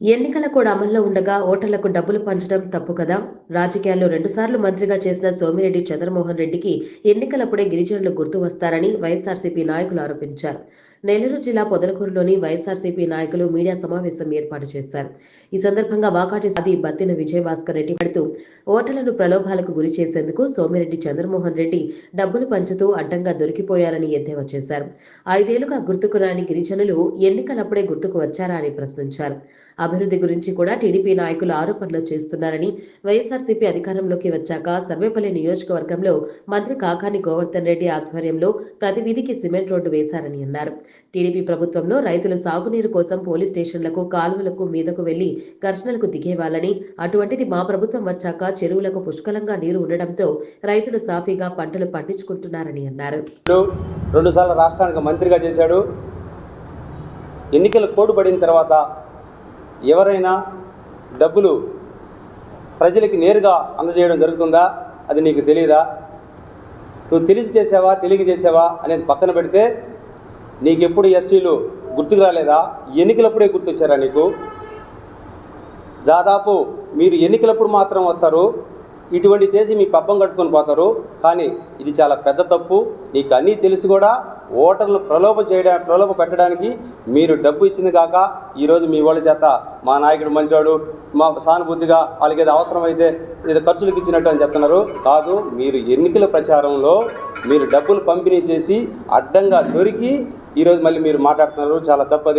ఎన్నికల కూడా అమల్లో ఉండగా ఓటర్లకు డబ్బులు పంచడం తప్పు కదా? రాజకీయాల్లో రెండుసార్లు మంత్రిగా చేసిన సోమిరెడ్డి చంద్రమోహన్ రెడ్డికి ఎన్నికలప్పుడే గిరిజనులు గుర్తు వస్తారని వైఎస్ఆర్సీపీ నాయకులు ఆరోపించారు. నెల్లూరు జిల్లా పొదలకూరులోని వైఎస్ఆర్సీపీ నాయకులు మీడియా సమావేశం ఏర్పాటు చేశారు. ఈ సందర్భంగా వాకాటి సాది బత్తిన విజయభాస్కర్ రెడ్డి పడుతూ ఓటర్లను ప్రలోభాలకు గురి చేసేందుకు సోమిరెడ్డి చంద్రమోహన్ రెడ్డి డబ్బులు పంచుతూ అడ్డంగా దొరికిపోయారని ఎద్దేవా చేశారు. ఐదేళ్ళుగా గుర్తుకు రాని గిరిజనులు ఎన్నికలప్పుడే గుర్తుకు వచ్చారా అని ప్రశ్నించారు. అభివృద్ధి గురించి కూడా టీడీపీ నాయకులు ఆరోపణలు చేస్తున్నారని వైఎస్ఆర్సీపీ అధికారంలోకి వచ్చాక సర్వేపల్లి నియోజకవర్గంలో మంత్రి కాకాని గోవర్ధన్ రెడ్డి ఆధ్వర్యంలో ప్రతి వీధికి సిమెంట్ రోడ్డు వేశారని అన్నారు. టీడీపీ ప్రభుత్వంలో రైతులు సాగునీరు కోసం పోలీస్ స్టేషన్లకు కాలువలకు మీదకు వెళ్ళి ఘర్షణలకు దిగేవాళ్ళని అటువంటిది మా ప్రభుత్వం వచ్చాక చెరువులకు పుష్కలంగా నీరు ఉండడంతో రైతులు సాఫీగా పంటలు పండించుకుంటున్నారని అన్నారు. రెండుసార్లు రాష్ట్రానికి మంత్రిగా చేశాడు. ఎన్నికలు కోడుబడిన తర్వాత ఎవరైనా డబ్బులు ప్రజలకి నేరుగా అందజేయడం జరుగుతుందా? అది నీకు తెలియదా నువ్వు తెలిసి చేసావా? తెలియక చేసావా? అనేది పక్కన పెడితే నీకెప్పుడు ఎస్టీలు గుర్తుకు రాలేదా? ఎన్నికలప్పుడే గుర్తొచ్చారా నీకు? దాదాపు మీరు ఎన్నికలప్పుడు మాత్రం వస్తారు ఇటువంటి చేసి మీ పబ్బం కట్టుకొని పోతారు కానీ ఇది చాలా పెద్ద తప్పు. నీకు అన్నీ తెలిసి కూడా ఓటర్లు ప్రలోభ చేయడా ప్రలోభ పెట్టడానికి మీరు డబ్బు ఇచ్చింది కాక ఈరోజు మీ వాళ్ళ చేత మా నాయకుడు మంచోడు మా సానుభూతిగా వాళ్ళకి ఏదో అవసరమైతే ఏదో ఖర్చులకు ఇచ్చినట్టు అని చెప్తున్నారు. కాదు మీరు ఎన్నికల ప్రచారంలో మీరు డబ్బులు పంపిణీ చేసి అడ్డంగా దొరికి ఈరోజు మళ్ళీ మీరు మాట్లాడుతున్నారు చాలా తప్పది.